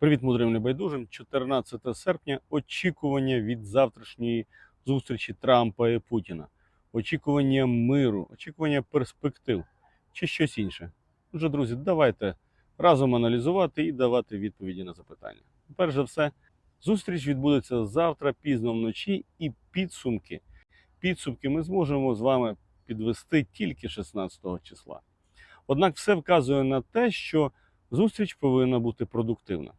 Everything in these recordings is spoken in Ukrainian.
Привіт, мудрим небайдужим. 14 серпня. Очікування від завтрашньої зустрічі Трампа і Путіна. Очікування миру, очікування перспектив чи щось інше. Отже, друзі, давайте разом аналізувати і давати відповіді на запитання. Перш за все, зустріч відбудеться завтра пізно вночі, і підсумки. Підсумки ми зможемо з вами підвести тільки 16 числа. Однак все вказує на те, що зустріч повинна бути продуктивна.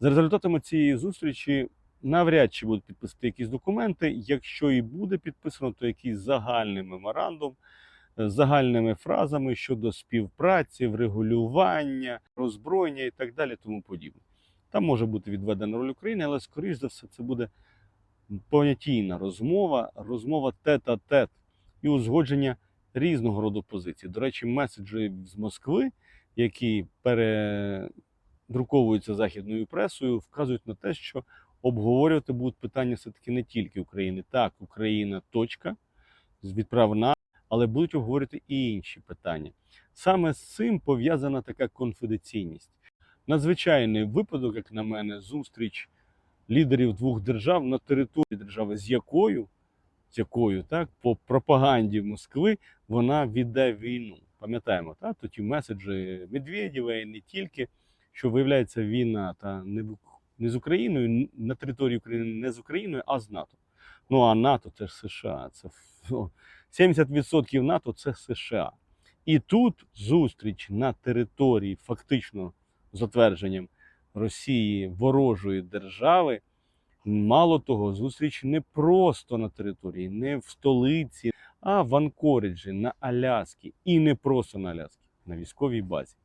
За результатами цієї зустрічі навряд чи будуть підписати якісь документи. Якщо і буде підписано, то якийсь загальний меморандум з загальними фразами щодо співпраці, врегулювання, роззброєння і так далі, тому подібне. Там може бути відведена роль України, але скоріш за все це буде понятійна розмова, розмова тет-а-тет і узгодження різного роду позицій. До речі, меседжі з Москви, які пере друковуються західною пресою, вказують на те, що обговорювати будуть питання все-таки не тільки України. Так, Україна точка відправна, але будуть обговорювати і інші питання. Саме з цим пов'язана така конфіденційність. Надзвичайний випадок, як на мене, зустріч лідерів двох держав на території держави, з якою, з якою так, по пропаганді Москви вона відде війну. Пам'ятаємо, так, тоді меседжі Медведєва і не тільки що виявляється війна та не, в- не з Україною, на території України не з Україною, а з НАТО. Ну а НАТО це ж США. Це ну, 70% НАТО це США. І тут зустріч на території, фактично затвердженням Росії ворожої держави. Мало того, зустріч не просто на території, не в столиці, а в Анкориджі, на Аляскі. І не просто на Аляскі, на військовій базі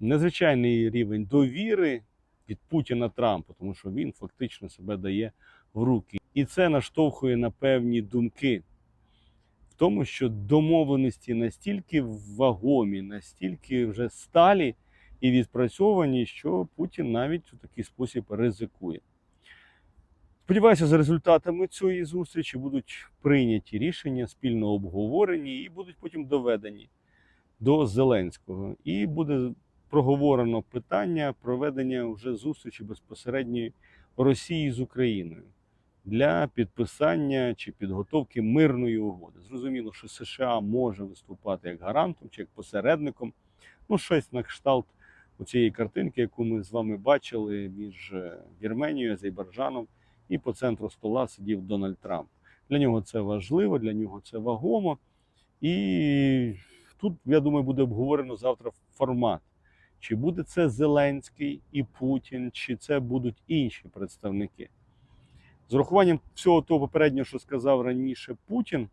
незвичайний рівень довіри від Путіна Трампу, тому що він фактично себе дає в руки. І це наштовхує на певні думки в тому, що домовленості настільки вагомі, настільки вже сталі і відпрацьовані, що Путін навіть у такий спосіб ризикує. Сподіваюся, за результатами цієї зустрічі будуть прийняті рішення, спільно обговорені і будуть потім доведені до Зеленського. І буде проговорено питання проведення вже зустрічі безпосередньої Росії з Україною для підписання чи підготовки мирної угоди. Зрозуміло, що США може виступати як гарантом чи як посередником. Ну, щось на кшталт у цієї картинки, яку ми з вами бачили між е, Вірменією, Азербайджаном, і по центру стола сидів Дональд Трамп. Для нього це важливо, для нього це вагомо. І тут, я думаю, буде обговорено завтра формат. Чи буде це Зеленський і Путін, чи це будуть інші представники? З урахуванням всього того попереднього, що сказав раніше Путін,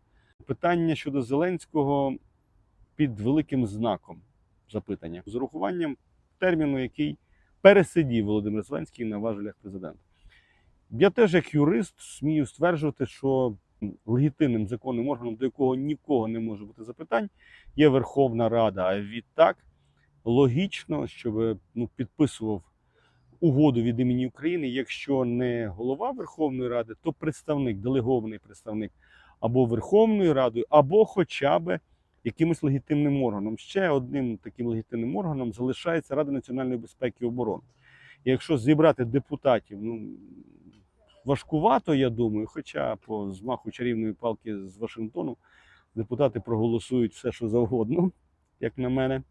питання щодо Зеленського під великим знаком запитання. З урахуванням терміну, який пересидів Володимир Зеленський на важелях президента. Я теж, як юрист, смію стверджувати, що легітимним законним органом, до якого нікого не може бути запитань, є Верховна Рада. А відтак логічно, щоб ну, підписував угоду від імені України, якщо не голова Верховної Ради, то представник, делегований представник або Верховною Радою, або хоча б якимось легітимним органом. Ще одним таким легітимним органом залишається Рада національної безпеки і оборони. І якщо зібрати депутатів, ну важкувато, я думаю, хоча по змаху чарівної палки з Вашингтону депутати проголосують все, що завгодно, як на мене.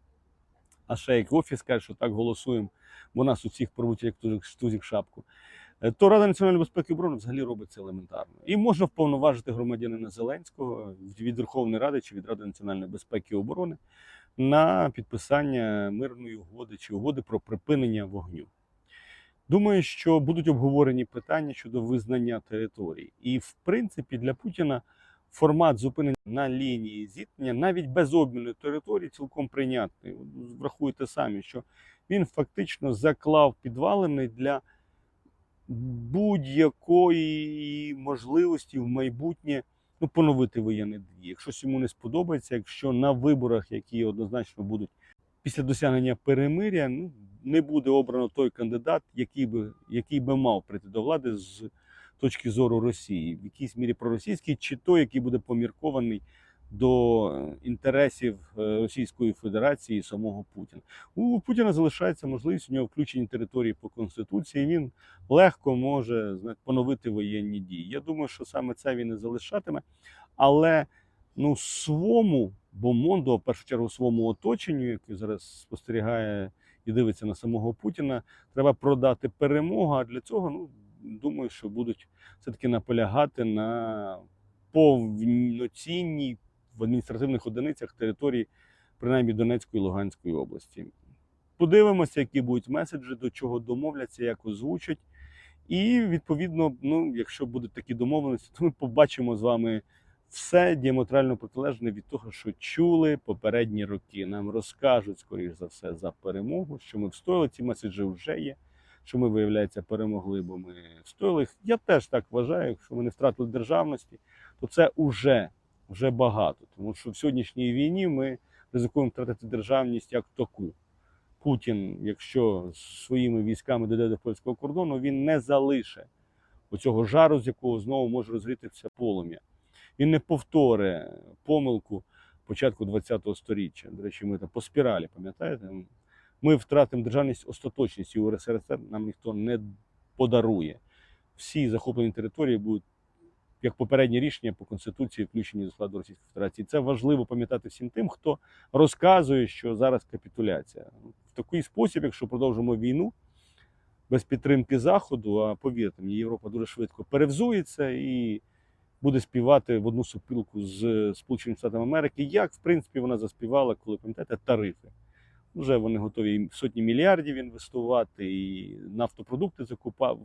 А ще як офіс каже, що так голосуємо, бо нас усіх порвуть як тузик шапку. Е, То Рада національної безпеки і оборони взагалі робить це елементарно. І можна вповноважити громадянина Зеленського від Верховної Ради чи від Ради національної безпеки і оборони на підписання мирної угоди чи угоди про припинення вогню. Думаю, що будуть обговорені питання щодо визнання територій. І, в принципі, для Путіна формат зупинення на лінії зіткнення навіть без обміну території цілком прийнятний. Врахуйте самі, що він фактично заклав підвалини для будь-якої можливості в майбутнє ну, поновити воєнні дії. Якщо йому не сподобається, якщо на виборах, які однозначно будуть після досягнення перемиря, ну, не буде обрано той кандидат, який би, який би мав прийти до влади з точки зору Росії, в якійсь мірі проросійський, чи той, який буде поміркований до е, інтересів е, Російської Федерації і самого Путіна. У Путіна залишається можливість у нього включені території по конституції. Він легко може знаєте, поновити воєнні дії. Я думаю, що саме це він і залишатиме, але ну свому бомонду, а в першу чергу своєму оточенню, яке зараз спостерігає і дивиться на самого Путіна, треба продати перемогу. А для цього ну думаю, що будуть все-таки наполягати на повноцінній в адміністративних одиницях території, принаймні Донецької і Луганської області. Подивимося, які будуть меседжі, до чого домовляться, як озвучать. І відповідно, ну, якщо будуть такі домовленості, то ми побачимо з вами все діаметрально протилежне від того, що чули попередні роки. Нам розкажуть, скоріш за все, за перемогу, що ми встояли. Ці меседжі вже є. Що ми, виявляється, перемогли, бо ми встояли. Я теж так вважаю, якщо ми не втратили державності, то це вже, вже багато. Тому що в сьогоднішній війні ми ризикуємо втратити державність як таку. Путін, якщо своїми військами дойде до польського кордону, він не залише оцього жару, з якого знову може розгрітися полум'я. Він не повторить помилку початку ХХ століття. До речі, ми там по спіралі, пам'ятаєте? Ми втратимо державність остаточність і УРСР нам ніхто не подарує. Всі захоплені території будуть, як попереднє рішення по Конституції, включені до складу Російської Федерації. Це важливо пам'ятати всім тим, хто розказує, що зараз капітуляція. В такий спосіб, якщо продовжимо війну без підтримки Заходу, а повірте мені, Європа дуже швидко перевзується і буде співати в одну сопілку з Сполученими Штатами Америки, як в принципі вона заспівала, коли пам'ятаєте, тарифи. Вже вони готові сотні мільярдів інвестувати, і нафтопродукти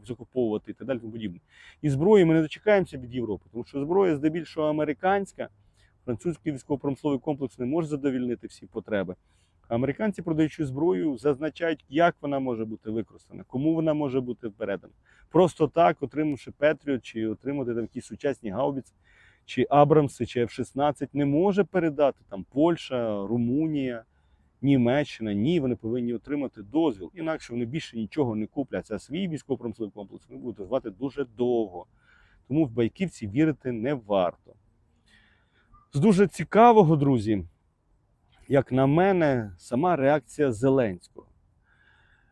закуповувати і так далі. Тому подібне. І зброї ми не дочекаємося від Європи, тому що зброя здебільшого американська, французький військово-промисловий комплекс не може задовільнити всі потреби. Американці, продаючи зброю, зазначають, як вона може бути використана, кому вона може бути передана. Просто так, отримавши Петріот, чи отримати там якісь сучасні гаубіці, чи Абрамси, чи F-16, не може передати там Польща, Румунія. Німеччина, ні, вони повинні отримати дозвіл. Інакше вони більше нічого не куплять. А свій військово-промисловий комплекс вони будуть розвивати дуже довго. Тому в байківці вірити не варто. З дуже цікавого, друзі, як на мене, сама реакція Зеленського.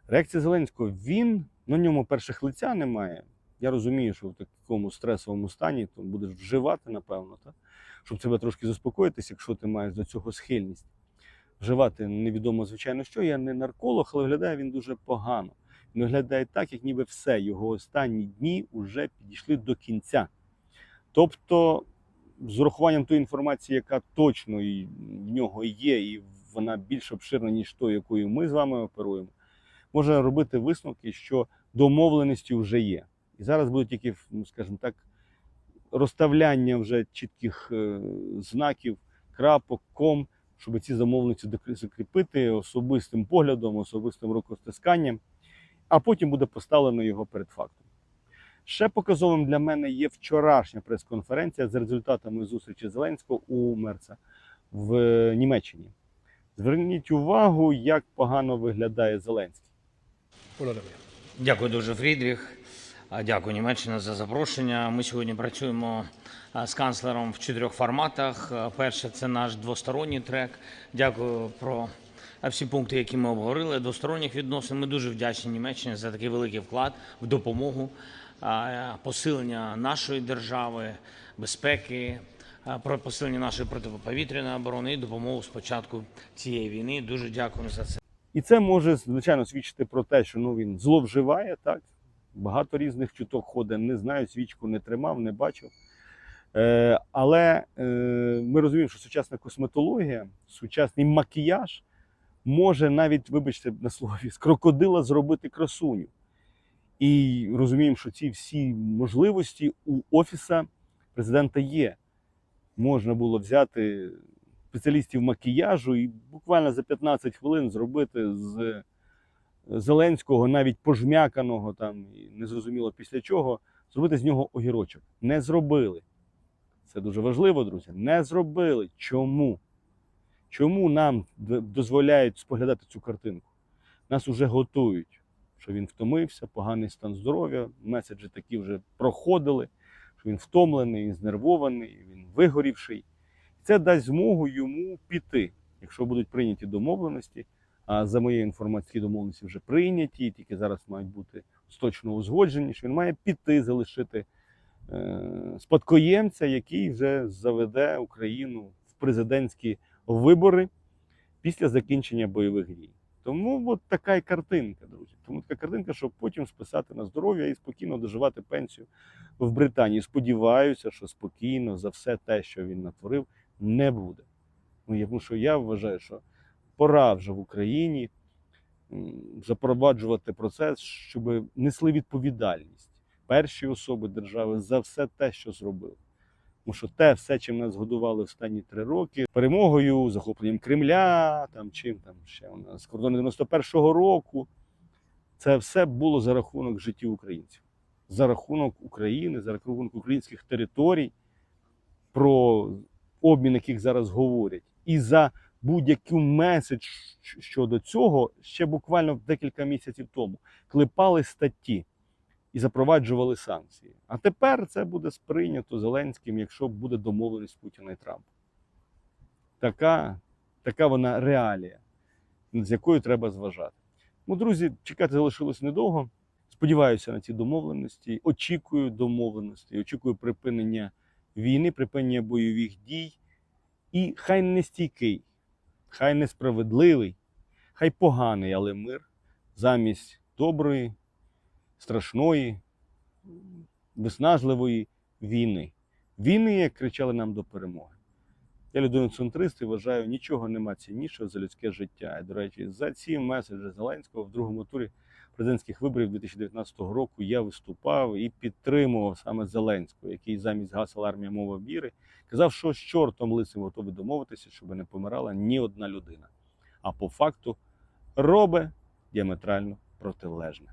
Реакція Зеленського, він на ньому перших лиця немає. Я розумію, що в такому стресовому стані то будеш вживати, напевно, так? щоб себе трошки заспокоїтися, якщо ти маєш до цього схильність вживати невідомо, звичайно, що. Я не нарколог, але виглядає він дуже погано. Він виглядає так, як ніби все, його останні дні вже підійшли до кінця. Тобто, з урахуванням тої інформації, яка точно в нього є, і вона більш обширна, ніж тою, якою ми з вами оперуємо, можна робити висновки, що домовленості вже є. І зараз буде тільки, ну, скажімо так, розставляння вже чітких е, знаків, крапок, ком, щоб ці докрі- закріпити особистим поглядом, особистим рукостисканням, а потім буде поставлено його перед фактом. Ще показовим для мене є вчорашня прес-конференція з результатами зустрічі Зеленського у Мерца в Німеччині. Зверніть увагу, як погано виглядає Зеленський. Дякую дуже, Фрідріх. Дякую, Німеччина, за запрошення. Ми сьогодні працюємо з канцлером в чотирьох форматах. Перше це наш двосторонній трек. Дякую про всі пункти, які ми обговорили. Двосторонніх відносин. Ми дуже вдячні Німеччині за такий великий вклад в допомогу посилення нашої держави, безпеки, про посилення нашої протиповітряної оборони і допомогу з початку цієї війни. Дуже дякуємо за це. І це може, звичайно, свідчити про те, що ну, він зловживає, так? Багато різних чуток ходить, не знаю, свічку не тримав, не бачив. Е, але е, ми розуміємо, що сучасна косметологія, сучасний макіяж може навіть, вибачте на слові, з крокодила зробити красуню. І розуміємо, що ці всі можливості у офіса президента є. Можна було взяти спеціалістів макіяжу і буквально за 15 хвилин зробити з Зеленського, навіть пожмяканого, там незрозуміло після чого, зробити з нього огірочок. Не зробили. Це дуже важливо, друзі. Не зробили. Чому? Чому нам дозволяють споглядати цю картинку? Нас уже готують, що він втомився, поганий стан здоров'я, меседжі такі вже проходили, що він втомлений, знервований, він вигорівший. це дасть змогу йому піти, якщо будуть прийняті домовленості. За моєю інформацією, домовленості вже прийняті, тільки зараз мають бути точно узгоджені, що він має піти, залишити е, спадкоємця, який вже заведе Україну в президентські вибори після закінчення бойових дій. Тому от така й картинка, друзі. Тому така картинка, щоб потім списати на здоров'я і спокійно доживати пенсію в Британії. Сподіваюся, що спокійно за все те, що він натворив, не буде. Ну, тому що я вважаю, що пора вже в Україні запроваджувати процес, щоб несли відповідальність перші особи держави за все те, що зробили. Тому що те, все, чим нас годували останні три роки, перемогою, захопленням Кремля, там чим там ще у нас кордони 91-го року, це все було за рахунок життів українців, за рахунок України, за рахунок українських територій, про обмін, яких зараз говорять, і за будь-яку меседж щодо цього ще буквально декілька місяців тому клепали статті і запроваджували санкції. А тепер це буде сприйнято Зеленським, якщо буде домовленість Путіна і Трампа. Така, така вона реалія, з якою треба зважати. Ну, друзі, чекати залишилось недовго. Сподіваюся на ці домовленості, очікую домовленості, очікую припинення війни, припинення бойових дій. І хай не стійкий, хай несправедливий, хай поганий, але мир замість доброї, страшної, виснажливої війни. Війни, як кричали нам до перемоги. Я людина-центрист і вважаю, нічого нема ціннішого за людське життя. І, до речі, за ці меседжі Зеленського в другому турі президентських виборів 2019 року я виступав і підтримував саме Зеленського, який замість гасла армія мова віри казав, що з чортом лисим готовий домовитися, щоб не помирала ні одна людина. А по факту робить діаметрально протилежне.